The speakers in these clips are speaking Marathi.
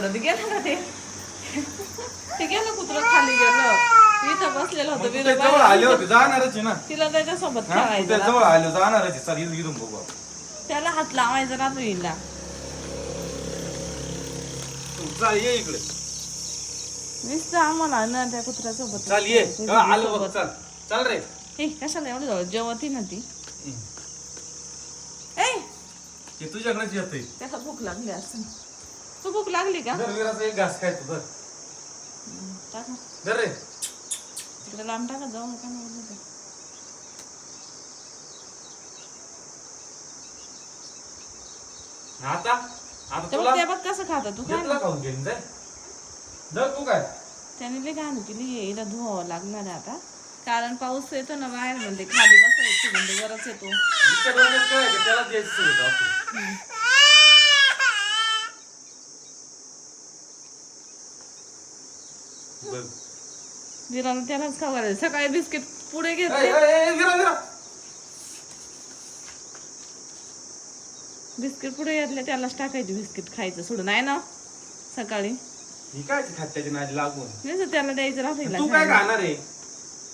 रडत गेलं ना ते? ते गेलं कुत्र खाली गेलं. इथं बसलेलं होतं तू विरू त्याच्याजवळ बाहेर. आले होते जाणारच आहे ना. तिला त्याच्यासोबत हा? तू खेळायचं त्याच्याजवळ आले जाणारच आहे. चल इथून इथून बघू आपण. त्याला हात लावायचा हिला तू चाल ये इकडे. आम्हाला ना त्या कुत्र्यासोबत चाल ये. आलो बघ. चाल. चाल रे. हे कशाला एवढं जवळ? जेवती ना ती. ए! हे तुझ्याकडेच येतोय. त्याला भूक लागली असं तू भूक लागली का? धर विराचा एक घास काय तू धर. टाका धर रे. तिकडे लांब टाका जाऊ नका ना बोलू ते. आता? आता तेव्हा तुला? ते बघ कसं खाता? तू काय घेतला खाऊन घेऊन जाय. धर तू काय? त्याने लई घाण केली हिला धुवावं लागणार आहे आता. कारण पाऊस येतो ना बाहेर म्हणजे खाली बसायची म्हणजे वरच येतो. इतक्या डोक्यात काय आहे का? त्याला द्यायचं होतं आपण. विराला त्यालाच खाऊ घालायचं सकाळी बिस्किट पुढे घेतले. बिस्किट पुढे घेतले त्यालाच टाकायचे बिस्किट खायचं सोडून. आहे ना? सकाळी. ही काय नादी लागून? त्याला द्यायचं राहतं तू काय खायला. खाणार आहे?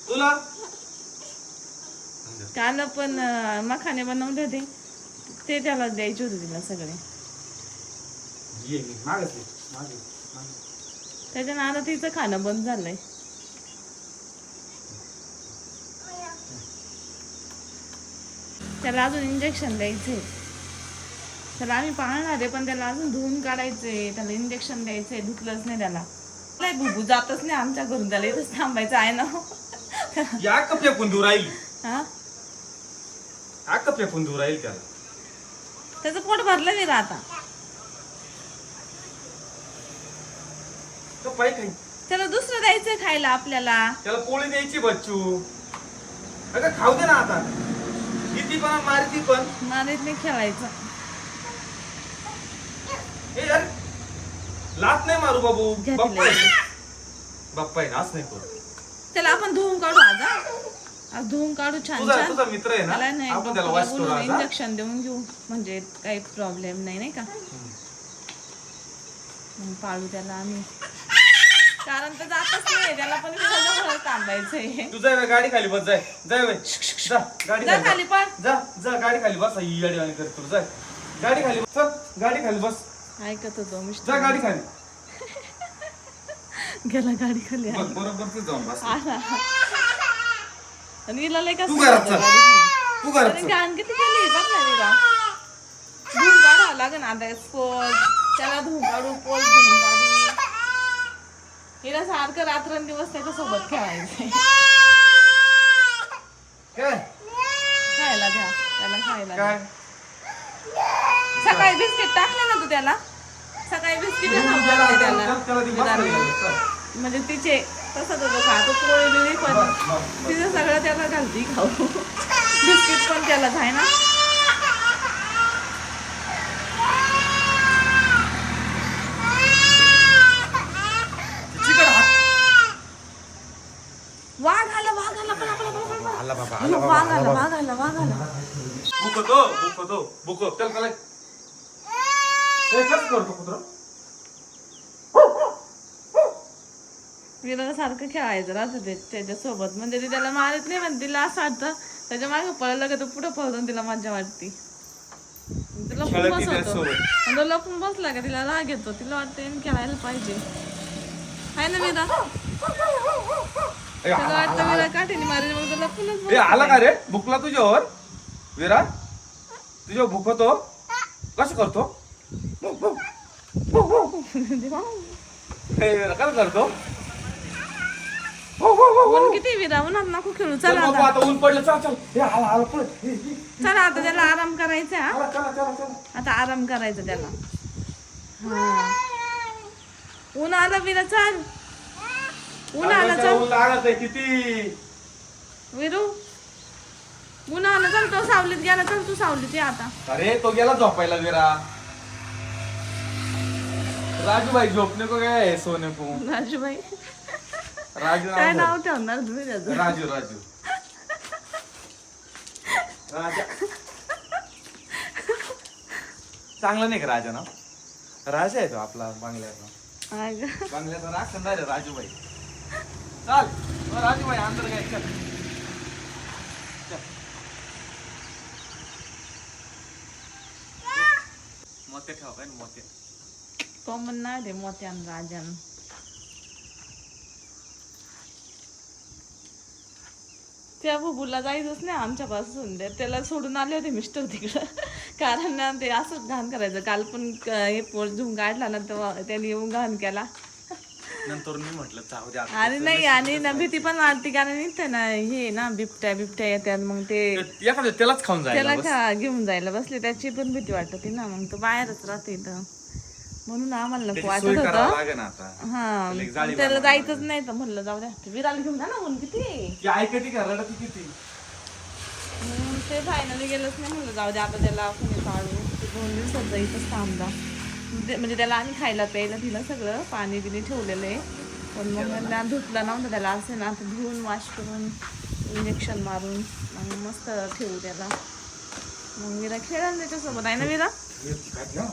तुला? काल पण मखाने बनवले होते. ते त्याला द्यायचे होते तिला सगळे. ये मागे, मागे. त्याच्यानं आता तिचं खाणं बंद झालंय. त्याला अजून इंजेक्शन द्यायचे त्याला आम्ही पाहणार आहे पण त्याला अजून धुवून काढायचंय. त्याला इंजेक्शन द्यायचंय धुतलंच नाही त्याला. नाही भुबू जातच नाही आमच्या घरून त्याला इथंच थांबायचं आहे ना. या का फेकून दूर राहील. हा? या का फेकून दूर राहील त्याला. त्याचं पोट भरलं नाही आता. तो पाय खाई त्याला दुसरं द्यायचंय खायला आपल्याला. त्याला पोळी द्यायची बच्चू. अगं खाऊ दे ना आता. किती पण मारती पण. मारीत नाही खेळायचं. ए यार लात नाही मारू बाबू. घ्या बाप्पा तिला. आहे. बाप्पा आहे ना असं नाही करू. त्याला आपण धुवून काढू आज हा? आज धुवून काढू छान तुझा छान. तुझा मित्र आहे त्याला ना नाही आपण त्याला डॉक्टरला वाच करू बोलवून आज? इंजेक्शन देऊन घेऊ. म्हणजे काही प्रॉब्लेम नाही नाही का? मग पाळू त्याला आम्ही. कारण तर जातच नाही त्याला पण जवळ थांबायचंय तू जाय गाडी खाली बस जाय. जाय. जा गाडी जा खाली खाली बस. जा जा गाडी खाली बस. ही गाडी कर तू जाय. गाडी खाली बस चल. गाडी खाली बस. ऐकत होतो जा मिस्टर गाडी खाली. गेला गाडी खाली. बघ बरोबर तू जाऊन बस. आला. आणि हिला लय कसं तू घरात चल. गाडी खाली. तू. घाण किती केली बघ ना काढावं लागेल आता पोल त्याला काढू पोल हिला सारखं रात्रंदिवस त्याच्यासोबत खेळायचंय. काय? खायला द्या. त्याला खायला द्या. काय? सकाळी बिस्किट टाकले ना तू त्याला? सकाळी बिस्किट त्याला. त्याला ती. म्हणजे तिचे तसंच होतं खातो पोळी बिळी पण. तिचं सगळं त्याला घालती खाऊ. बिस्किट पण त्यालाच आहे ना चिकन हात वाघ आला वाघ आला पळा, पळा, पळा, पळा. आला बाबा वाघ आला वाघ आला बुको हे कसं करतो कुत्र? विराला सारखं खेळायचं राहतं ते त्याच्यासोबत. म्हणजे ते त्याला मारत नाही पण तिला असं वाटतं त्याच्यामागे पळलं का तो पुढे पळतो तिला मजा वाटते. तिला लपून बसवतो. आणि लपून बसला का तिला राग येतो. तिला वाटतं "याने खेळायला पाहिजे. आहे ना विरा त्याला वाटतं विरा काठीने मारेल मग तो लपूनच ए आला का रे? भुकला तुझ्यावर? विरा तुझ्यावर भुकतो कसं करतो? हे विरा कसं करतो? ऊन किती विरा उन्हात नको खेळू चल चला बाबू आता. आता ऊन पडलं. चल चल. हे आला आला पळ. हे, हे, चला आता त्याला आराम करायचा हा. चला चला चला चला. आता आराम करायचा त्याला. हा. ऊन आलं विरा चल. ऊन आलं चल. लागत आहे किती? विरू ऊन आलं चल तो सावलीत गेला चल तू सावलीत ये आता. अरे तो गेला झोपायला विरा राजूभाई झोपने को गया है सोने को राजूबाई. राजू काय नाव ठेवणार तुम्ही त्याचं? राजू राजू. राजा. चांगलं नाही का राजा नाव राजा आहे तो आपला बांगल्याचा बांगल्याचा राखणदार आहे राजूबाई. चाल. हो, राजू भाई अंदर काय चल. मोते ठेवा काय मोते? तो म्हणणार रे मोत्यान राजन. त्या बुबूला जायचंच नाही आमच्यापासून ते- त्याला सोडून आले होते मिस्टर तिकडं. कारण ना ते असंच घाण करायचं. काल पण हे पोर धुवून काढला ना तेव्हा त्याने येऊन घाण केला. नंतर मी म्हटलं चाहू द्या आणि नाही आणि ना भीती पण वाटते कारण इथं ना हे ना बिबट्या बिबट्या येतात मग ते एखाद्या त्यालाच खाऊन त्याला जायला का घेऊन जायला बसले त्याची पण भीती वाटते ना मग तो बाहेरच राहते इथं. म्हणून आम्हाला नको त्याची वाटत करावं होतं. लागेल आता. हा त्याला एक जाळी पण त्याला बनवावी जायचंच नाही तर म्हणलं जाऊ द्या ते विराला घेऊन जा ना ऊन किती. ती ऐकती का रडती किती? म्हणून ते फायनली गेलंच नाही म्हणलं जाऊ द्या आता त्याला कोणी काढू ते दोन दिवसात जायचंच थांबदा ते- म्हणजे त्याला आणि खायला प्यायला दिलं सगळं पाणी बिणी ठेवलेलं आहे. पण मग मला धुतलं नव्हतं त्याला असं ना आता धुवून वॉश करून इंजेक्शन मारून मग मस्त ठेवू त्याला. मग विरा खेळा ना त्याच्यासोबत आहे ना विरा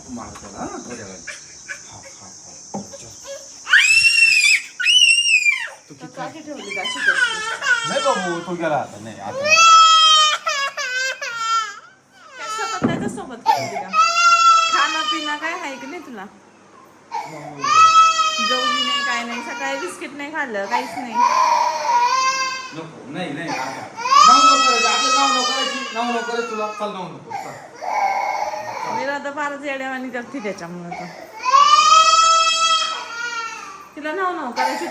मार ठेवली नाही बाबू तो गेला आता नाही आता. त्याच्यासोबत त्याच्यासोबत पिणं काय आहे की नाही तुला? जेवली नाही काय नाही सकाळी बिस्किट नाही खाल्लं काहीच नाही. नको नाही नाही तुला. चल नाव नको चल. मी आता फारच येड्यावानी करते त्याच्यामुळे तर. तिला नाव नाव करायची.